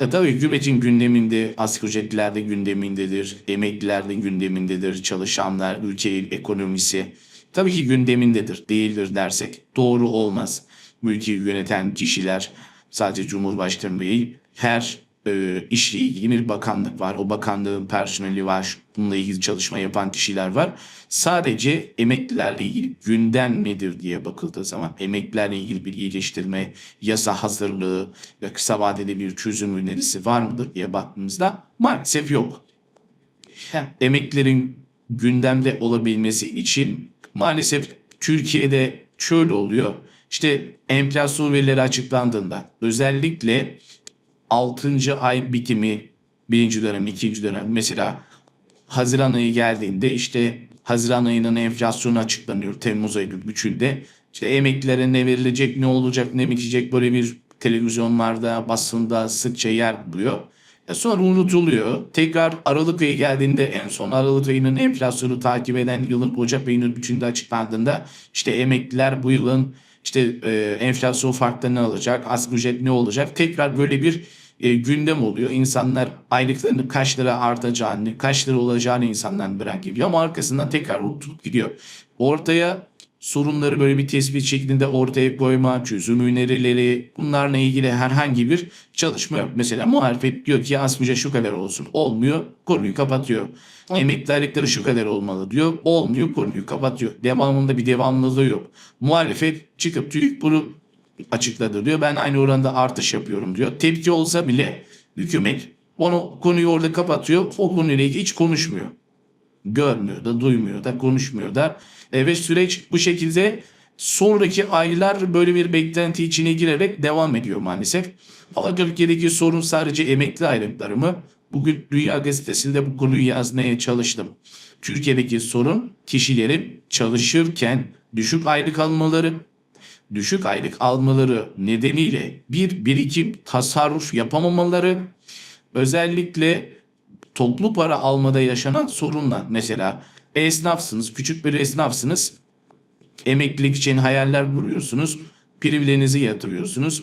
E tabii hükümetin gündeminde, asgari ücretliler de gündemindedir, emekliler de gündemindedir, çalışanlar, ülkenin ekonomisi tabii ki gündemindedir, değildir dersek doğru olmaz. Ülkeyi yöneten kişiler sadece Cumhurbaşkanı değil, her e, işle ilgili bir bakanlık var. O bakanlığın personeli var, bununla ilgili çalışma yapan kişiler var. Sadece emeklilerle ilgili gündem nedir diye bakıldığı zaman emeklilerle ilgili bir iyileştirme, yasa hazırlığı ve kısa vadede bir çözüm önerisi var mıdır diye baktığımızda maalesef yok. Emeklilerin gündemde olabilmesi için maalesef Türkiye'de şöyle oluyor. İşte enflasyon verileri açıklandığında özellikle 6. ay bitimi birinci dönem, ikinci dönem mesela Haziran ayı geldiğinde işte Haziran ayının enflasyonu açıklanıyor Temmuz ayının üçünde. İşte emeklilere ne verilecek, ne olacak, ne bitecek böyle bir televizyonlarda, basında sıkça yer buluyor. E sonra unutuluyor. Tekrar Aralık ayı geldiğinde en son Aralık ayının enflasyonu takip eden yılın Ocak ayının üçünde açıklandığında işte emekliler bu yılın işte e, enflasyon farklı ne alacak, asgari ücret ne olacak tekrar böyle bir e, gündem oluyor. İnsanlar aylıklarını kaç lira artacağını, kaç lira olacağını insanlar merak ediyor ama arkasından tekrar unutulup gidiyor. Ortaya sorunları böyle bir tespit şeklinde ortaya koyma, çözüm önerileri bunlarla ilgili herhangi bir çalışma yok. Mesela muhalefet diyor ki asgari şu kadar olsun. Olmuyor, konuyu kapatıyor. Emekli aylıkları şu kadar olmalı diyor. Olmuyor, konuyu kapatıyor. Devamında bir devamlılığı yok. Muhalefet çıkıp TÜİK bunu açıkladı diyor. Ben aynı oranda artış yapıyorum diyor. Tepki olsa bile hükümet onu konuyu orada kapatıyor. O konuyla ilgili hiç konuşmuyor. Görmüyor da, duymuyor da, konuşmuyor da. E, ve süreç bu şekilde sonraki aylar böyle bir beklenti içine girerek devam ediyor maalesef. Ama Türkiye'deki sorun sadece emekli aylıkları mı? Bugün Dünya Gazetesi'nde bu konuyu yazmaya çalıştım. Türkiye'deki sorun kişilerin çalışırken düşük aylık almaları, düşük aylık almaları nedeniyle bir birikim tasarruf yapamamaları, özellikle toplu para almada yaşanan sorunlar. Mesela esnafsınız, küçük bir esnafsınız, emeklilik için hayaller kuruyorsunuz, primlerinizi yatırıyorsunuz.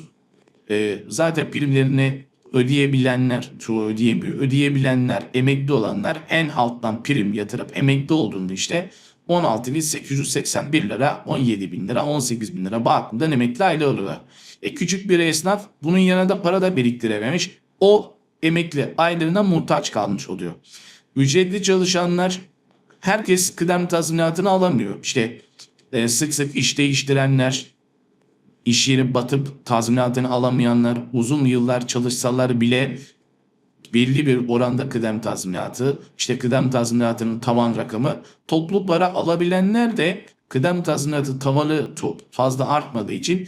Ee, zaten primlerini ödeyebilenler, çoğu ödeyemiyor, ödeyebilenler, emekli olanlar en alttan prim yatırıp emekli olduğunda işte 16.881 lira, 17 bin lira, 18 bin lira bakımdan emekli aylığı alıyorlar. E küçük bir esnaf bunun yanında para da biriktirememiş. O emekli aylığına muhtaç kalmış oluyor. Ücretli çalışanlar herkes kıdem tazminatını alamıyor. İşte e, sık sık iş değiştirenler, iş yeri batıp tazminatını alamayanlar, uzun yıllar çalışsalar bile belli bir oranda kıdem tazminatı, işte kıdem tazminatının tavan rakamı, toplu para alabilenler de kıdem tazminatı tavanı fazla artmadığı için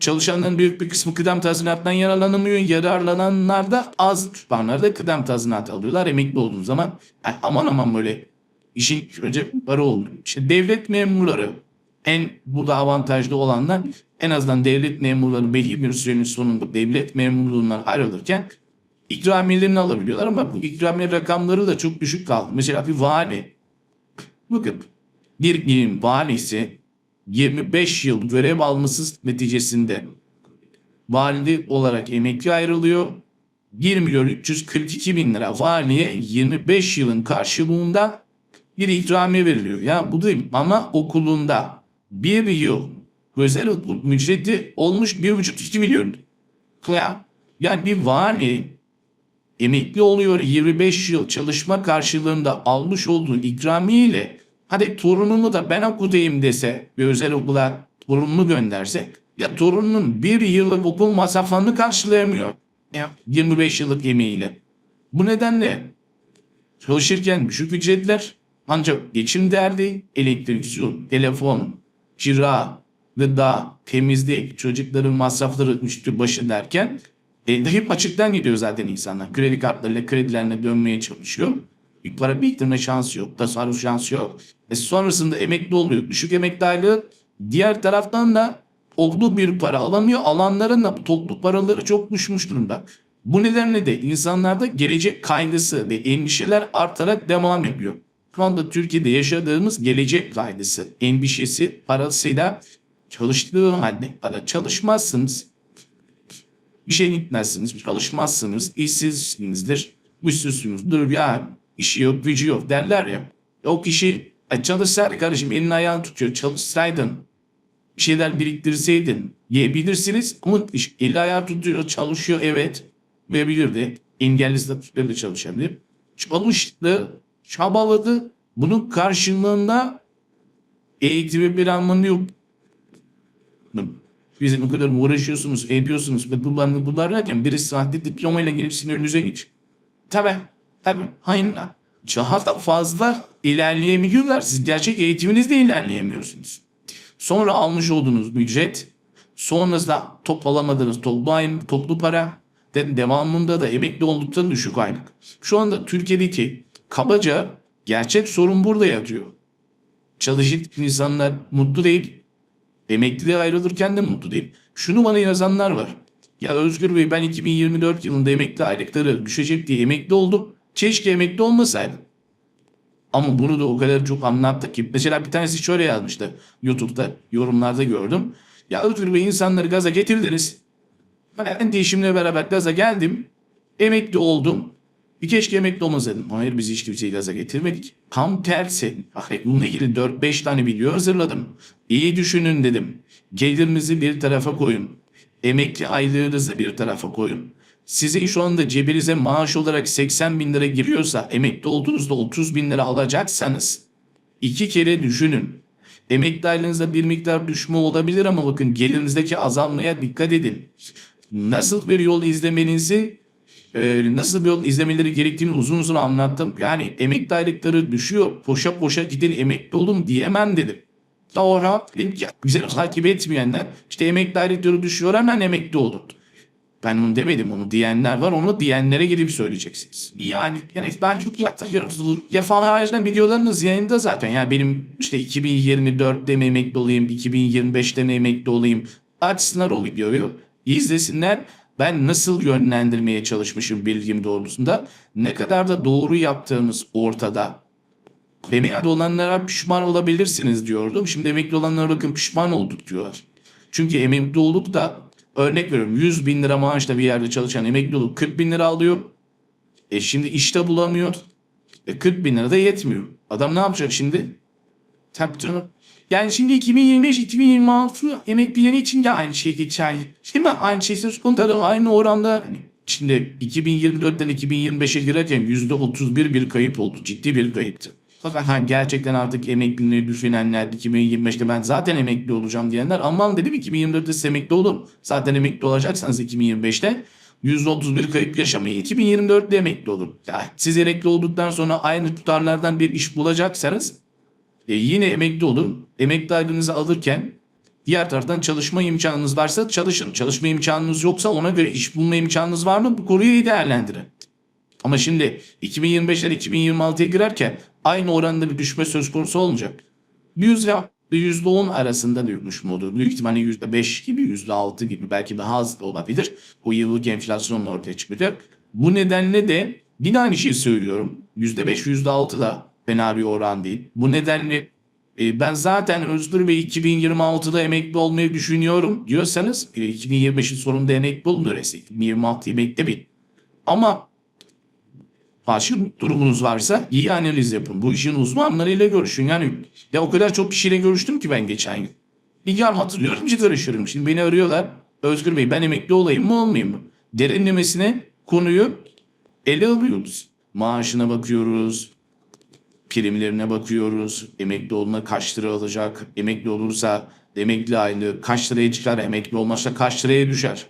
çalışanların büyük bir kısmı kıdem tazminatından yararlanamıyor. Yararlananlar da az tutanlar da kıdem tazminatı alıyorlar. Emekli olduğun zaman ay aman aman böyle işin önce para oldu. İşte devlet memurları en burada avantajlı olanlar en azından devlet memurları belli bir sürenin sonunda devlet memurluğundan ayrılırken ikramiyelerini alabiliyorlar ama bu ikramiye rakamları da çok düşük kaldı. Mesela bir vali bakın bir ilin valisi 25 yıl görev alması neticesinde vali olarak emekli ayrılıyor. 1 milyon 342 bin lira valiye 25 yılın karşılığında bir ikramiye veriliyor. Ya bu değil ama okulunda bir yıl özel okul ücreti olmuş 1,5-2 milyon. Ya, yani bir vali emekli oluyor 25 yıl çalışma karşılığında almış olduğu ikramiye ile hadi torunumu da ben okutayım dese bir özel okula torununu gönderse ya torununun bir yıllık okul masraflarını karşılayamıyor. Ya 25 yıllık emeğiyle. Bu nedenle çalışırken düşük ücretler ancak geçim derdi elektrik, su, telefon, kira, gıda, temizlik, çocukların masrafları üstü başı derken e, hep açıktan gidiyor zaten insanlar. Kredi kartlarıyla kredilerine dönmeye çalışıyor. Bir para biriktirme şansı yok. Tasarruf şansı yok. E sonrasında emekli oluyor. Düşük emekli aylığı. Diğer taraftan da olduğu bir para alamıyor. Alanların da toplu paraları çok düşmüş durumda. Bu nedenle de insanlarda gelecek kaygısı ve endişeler artarak devam ediyor. Şu anda Türkiye'de yaşadığımız gelecek kaygısı, endişesi parasıyla çalıştığı halde para çalışmazsınız Bir şey gitmezsiniz, çalışmazsınız, işsizsinizdir, güçsüzsünüzdür ya işi yok, gücü yok derler ya. O kişi "Ay çalışsaydı kardeşim elini ayağını tutuyor çalışsaydın bir şeyler biriktirseydin yiyebilirsiniz ama eli ayağı tutuyor çalışıyor evet verebilirdi. Engelli statüsleri de çalışabilir. Çalıştı, çabaladı. Bunun karşılığında eğitimi bir anlamı yok. Bizim bu kadar uğraşıyorsunuz, yapıyorsunuz ve bunlar, bunlar derken biri sahte diplomayla gelip sizin önünüze geç. Tabii, tabii, hayır. Daha da fazla ilerleyemiyorlar. Siz gerçek eğitiminizde ilerleyemiyorsunuz. Sonra almış olduğunuz ücret, sonrasında toplamadığınız toplu, ay- toplu para, de, devamında da emekli olduktan düşük aylık. Şu anda Türkiye'deki kabaca gerçek sorun burada yatıyor. Çalışan insanlar mutlu değil. Emekliliğe ayrılırken de mutlu değil. Şunu bana yazanlar var. Ya Özgür Bey ben 2024 yılında emekli aylıkları düşecek diye emekli oldum. Keşke emekli olmasaydım. Ama bunu da o kadar çok anlattı ki. Mesela bir tanesi şöyle yazmıştı. YouTube'da yorumlarda gördüm. Ya Özgür Bey insanları gaza getirdiniz. Ben değişimle beraber gaza geldim. Emekli oldum. Bir keşke emekli olmasaydım. Hayır biz hiç kimseyi gaza getirmedik. Tam tersi. Hayır, bununla ilgili 4-5 tane video hazırladım. İyi düşünün dedim. Gelirinizi bir tarafa koyun. Emekli aylığınızı bir tarafa koyun. Size şu anda cebinize maaş olarak 80 bin lira giriyorsa emekli olduğunuzda 30 bin lira alacaksanız iki kere düşünün. Emekli aylığınızda bir miktar düşme olabilir ama bakın gelirinizdeki azalmaya dikkat edin. Nasıl bir yol izlemenizi e, nasıl bir yol izlemeleri gerektiğini uzun uzun anlattım. Yani emekli aylıkları düşüyor. Poşa poşa gidin emekli olun diyemem dedim. Sonra dedim ki, güzel takip etmeyenler işte emekli aylıkları düşüyor hemen emekli olun. Ben onu demedim onu diyenler var onu diyenlere gidip söyleyeceksiniz. Yani, yani ben çok yaklaşıyorum. Yapan haricinde videolarınız yayında zaten. Yani benim işte 2024'te mi emekli olayım, 2025'te mi emekli olayım. Açsınlar o videoyu. izlesinler. Ben nasıl yönlendirmeye çalışmışım bilgim doğrultusunda. Ne kadar da doğru yaptığımız ortada. Emekli olanlara pişman olabilirsiniz diyordum. Şimdi emekli olanlara bakın pişman olduk diyorlar. Çünkü emekli olup da örnek veriyorum 100 bin lira maaşla bir yerde çalışan emekli olup 40 bin lira alıyor. E şimdi işte bulamıyor. E 40 bin lira da yetmiyor. Adam ne yapacak şimdi? Tabii. Yani şimdi 2025-2026 emeklileri için de aynı şey geçerli. Değil mi? Aynı şey söz konusu aynı oranda. Şimdi 2024'ten 2025'e girerken %31 bir kayıp oldu. Ciddi bir kayıptı. Fakat hani gerçekten artık emekliliği düşünenler 2025'te ben zaten emekli olacağım diyenler aman dedim 2024'te siz emekli olun. Zaten emekli olacaksanız 2025'te %31 kayıp yaşamayı 2024'te emekli olun. Yani siz emekli olduktan sonra aynı tutarlardan bir iş bulacaksanız e, yine emekli olun. Emekli aylığınızı alırken diğer taraftan çalışma imkanınız varsa çalışın. Çalışma imkanınız yoksa ona göre iş bulma imkanınız var mı? Bu konuyu iyi değerlendirin. Ama şimdi 2025'ler 2026'ya girerken aynı oranda bir düşme söz konusu olmayacak. %, %10 arasında bir düşme olur. Büyük ihtimalle %5 gibi %6 gibi belki daha az olabilir. O yıllık enflasyonla ortaya çıkacak. Bu nedenle de yine aynı şeyi söylüyorum. %5 %6 da bir oran değil. Bu nedenle e, ben zaten Özgür Bey 2026'da emekli olmayı düşünüyorum diyorsanız e, 2025'in sonunda emekli olun öyleyse. 2026'yı beklemeyin. Ama Başka durumunuz varsa iyi analiz yapın. Bu işin uzmanlarıyla görüşün. Yani ya o kadar çok kişiyle görüştüm ki ben geçen gün. Bir an hatırlıyorum ki karışıyorum. Şimdi beni arıyorlar. Özgür Bey ben emekli olayım mı olmayayım mı? Derinlemesine konuyu ele alıyoruz. Maaşına bakıyoruz. Primlerine bakıyoruz. Emekli olduğunda kaç lira alacak? Emekli olursa emekli aylığı kaç liraya çıkar? Emekli olmazsa kaç liraya düşer?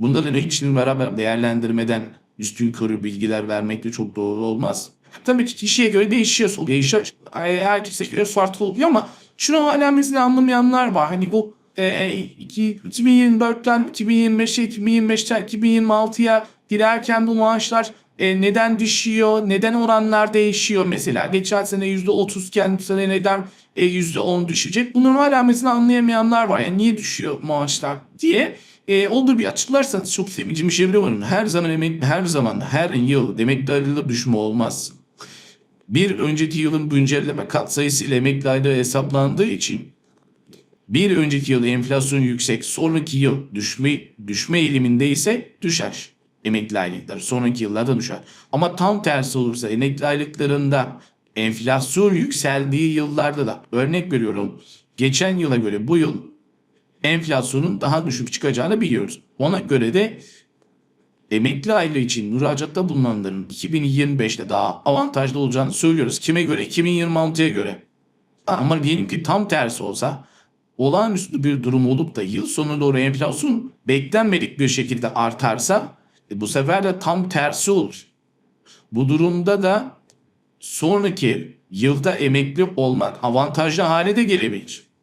Bunların hepsini beraber değerlendirmeden üstün körü bilgiler vermek de çok doğru olmaz. Tabii ki kişiye göre değişiyor. Değişiyor. Herkese göre farklı oluyor ama şunu hala mesela anlamayanlar var. Hani bu e, iki- 2024'ten 2025'e 2025'ten 2026'ya girerken bu maaşlar e, neden düşüyor? Neden oranlar değişiyor mesela? Geçen sene %30 iken bu sene neden e, %10 düşecek? Bunları hala mesela anlayamayanlar var. Yani niye düşüyor maaşlar diye. E, olur bir açıklarsanız çok bir şey biliyorum. Her zaman emek, her zaman, her yıl emekli ayrılığı düşme olmaz. Bir önceki yılın güncelleme katsayısı ile emekli aylığı hesaplandığı için bir önceki yıl enflasyon yüksek, sonraki yıl düşme düşme eğiliminde ise düşer emekli aylıkları. Sonraki yıllarda düşer. Ama tam tersi olursa emekli aylıklarında enflasyon yükseldiği yıllarda da örnek veriyorum. Geçen yıla göre bu yıl enflasyonun daha düşük çıkacağını biliyoruz. Ona göre de emekli aylığı için müracaatta bulunanların 2025'te daha avantajlı olacağını söylüyoruz. Kime göre? 2026'ya göre. Ama diyelim ki tam tersi olsa olağanüstü bir durum olup da yıl sonuna doğru enflasyon beklenmedik bir şekilde artarsa bu sefer de tam tersi olur. Bu durumda da sonraki yılda emekli olmak avantajlı hale de gelebilir.